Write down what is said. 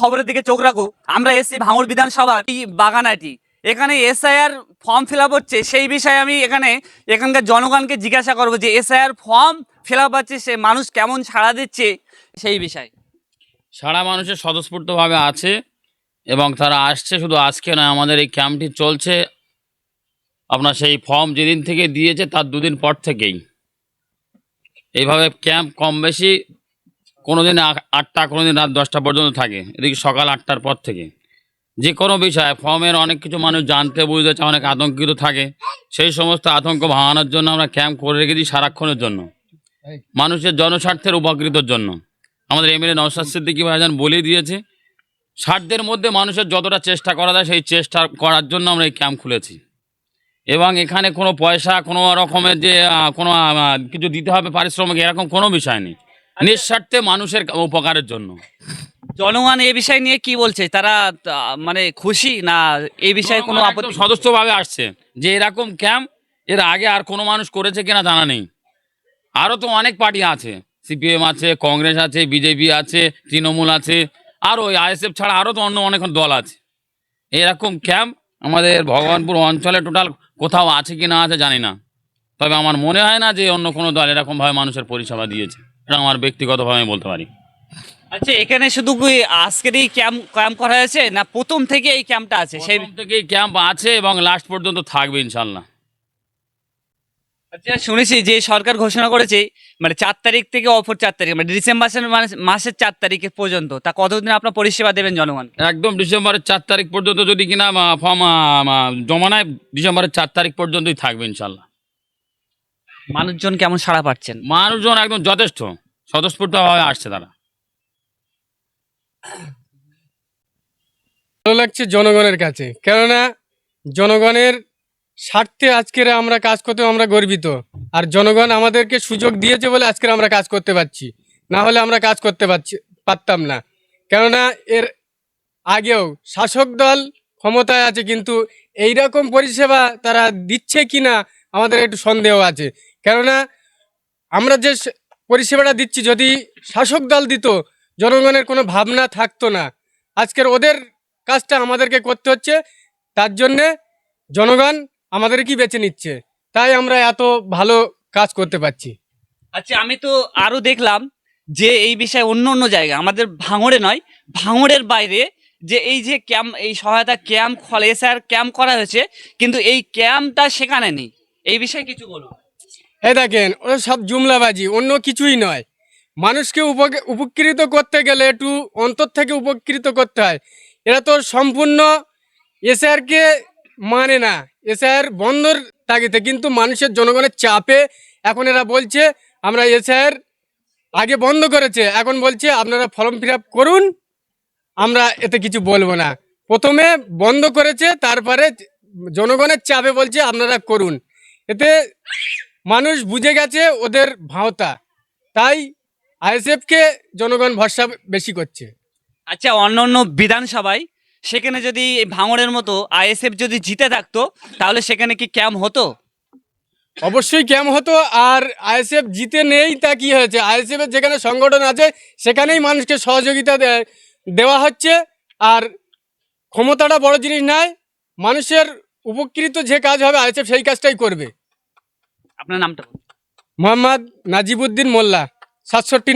খবরের দিকে চোখ রাখো। আমরা এসছি ভাঙড় বিধানসভা বাগানাটি। এখানে এসআইআর ফর্ম ফিল হচ্ছে। সেই বিষয়ে আমি এখানে এখানকার জনগণকে জিজ্ঞাসা করব যে এসআইআর ফর্ম ফিল হচ্ছে, সে মানুষ কেমন ছাড়া দিচ্ছে? সেই বিষয়ে। সারা মানুষের স্বতঃস্ফূর্তভাবে আছে এবং তারা আসছে শুধু আজকে নয়, আমাদের এই ক্যাম্পটি চলছে। আপনার সেই ফর্ম যেদিন থেকে দিয়েছে, তার দুদিন পর থেকেই। এইভাবে ক্যাম্প কম বেশি কোনো দিন আটটা কোনো দিন রাত দশটা পর্যন্ত থাকে। এদিকে সকাল আটটার পর থেকে। যে কোনো বিষয়ে ফর্মের অনেক কিছু মানুষ জানতে, বুঝতে চায়, অনেক আতঙ্কিত থাকে। সেই সমস্ত আতঙ্ক ভাঙানোর জন্য আমরা ক্যাম্প করে রেখেছি সারাক্ষণের জন্য। মানুষের জনস্বার্থের উপকৃতর জন্য। আমাদের এমএলএ নওশাদ সিদ্দিকী ভাইজান বলে দিয়েছে স্বার্থের মধ্যে মানুষের যতটা চেষ্টা করা যায়, সেই চেষ্টা করার জন্য আমরা এই ক্যাম্প খুলেছি। এবং এখানে কোনো পয়সা, কোনো রকমের যে কোনো কিছু দিতে হবে, পারিশ্রমিক, এরকম কোনো বিষয় নেই। নিঃস্বার্থে মানুষের উপকারের জন্য। জনগণ এই বিষয় নিয়ে কি বলছে? তারা মানে খুশি না এই বিষয়ে কোনো আপত্তি? সদস্যভাবে আসছে যে এরকম ক্যাম্প এর আগে আর কোনো মানুষ করেছে কিনা জানা নেই। আরও তো অনেক পার্টি আছে। সিপিএম আছে কংগ্রেস আছে বিজেপি আছে তৃণমূল আছে আরও আইএসএফ ছাড়া আরও তো অন্য অনেক দল আছে। এরকম ক্যাম্প আমাদের ভগবানপুর অঞ্চলে টোটাল কোথাও আছে কি না আছে জানি না। তবে আমার মনে হয় না যে অন্য কোনো দল এরকমভাবে মানুষের পরিষেবা দিয়েছে। এটা আমার ব্যক্তিগতভাবে বলতে পারি। আচ্ছা এখানে শুধু কি আজকেরই ক্যাম্প ক্যাম্প করা হয়েছে না প্রথম থেকে এই ক্যাম্পটা আছে? সেই থেকেই ক্যাম্প আছে এবং লাস্ট পর্যন্ত থাকবে ইনশাল্লাহ আচ্ছা শুনেছি যে সরকার ঘোষণা করেছে মানে চার তারিখ থেকে অপর চার তারিখ মানে ডিসেম্বর মাসের মাসের চার তারিখে পর্যন্ত। তা কতদিন আপনার পরিষেবা দেবেন জনগণ? একদম ডিসেম্বরের চার তারিখ পর্যন্ত যদি কিনা ফর্ম জমা নেয় ডিসেম্বরের চার তারিখ পর্যন্তই থাকবে ইনশাল্লাহ মানুষজন কেমন সাড়া পাচ্ছেন? মানুষজন একদম যথেষ্ট। স্বতঃস্ফূর্তভাবে আসছে তারা। ভালো লাগছে জনগণের কাছে। কেননা জনগণের স্বার্থে আজকের আমরা কাজ করতে আমরা গর্বিত। আর জনগণ আমাদেরকে সুযোগ দিয়েছে বলে আজকের আমরা কাজ করতে পারছি। না হলে আমরা কাজ করতে পারছি পারতাম না। কেননা এর আগেও শাসক দল ক্ষমতায় আছে কিন্তু এই রকম পরিষেবা তারা দিচ্ছে কি না আমাদের একটু সন্দেহ আছে। কেননা আমরা যে পরিষেবাটা দিচ্ছি, যদি শাসক দল দিত, জনগণের কোনো ভাবনা থাকতো না। আজকের ওদের কাজটা আমাদেরকে করতে হচ্ছে। তার জন্যে জনগণ আমাদেরকেই বেছে নিচ্ছে? তাই আমরা এত ভালো কাজ করতে পারছি। আচ্ছা আমি তো আরও দেখলাম যে এই বিষয়ে অন্য অন্য জায়গা, আমাদের ভাঙড়ে নয়, ভাঙড়ের বাইরে যে এই যে ক্যাম্প, এই সহায়তা ক্যাম্প, ফলে স্যার ক্যাম্প করা হয়েছে, কিন্তু এই ক্যাম্পটা সেখানে নেই। এই বিষয়ে কিছু বলুন। এই দেখেন ওরা সব জুমলাবাজি, অন্য কিছুই নয়। মানুষকে উপক- উপকৃত করতে গেলে একটু অন্তর থেকে উপকৃত করতে হয়। এরা তো সম্পূর্ণ এসআরকে মানে না, এসআর বন্ধর তাগিতে কিন্তু মানুষের জনগণের চাপে এখন এরা বলছে, আমরা এসআর আগে বন্ধ করেছে, এখন বলছে আপনারা ফর্ম ফিল করুন, আমরা এতে কিছু বলব না। প্রথমে বন্ধ করেছে, তারপরে জনগণের চাপে বলছে, আপনারা করুন। এতে মানুষ বুঝে গেছে ওদের ভাওতা। তাই আইএসএফকে জনগণ ভরসা বেশি করছে। আচ্ছা অন্য অন্য বিধানসভায় সেখানে যদি ভাঙড়ের মতো আইএসএফ যদি জিতে থাকতো তাহলে সেখানে কি ক্যাম্প হতো? অবশ্যই ক্যাম্প হতো আর আইএসএফ জিতে নেই তা কি হয়েছে? আইএসএফ এর যেখানে সংগঠন আছে সেখানেই মানুষকে সহযোগিতা দেওয়া হচ্ছে আর ক্ষমতাটা বড় জিনিস নয় মানুষের উপকৃত যে কাজ হবে আইএসএফ সেই কাজটাই করবে। আপনার নামটা। মোহাম্মদ নাজিবুদ্দিন মোল্লা সাতষট্টি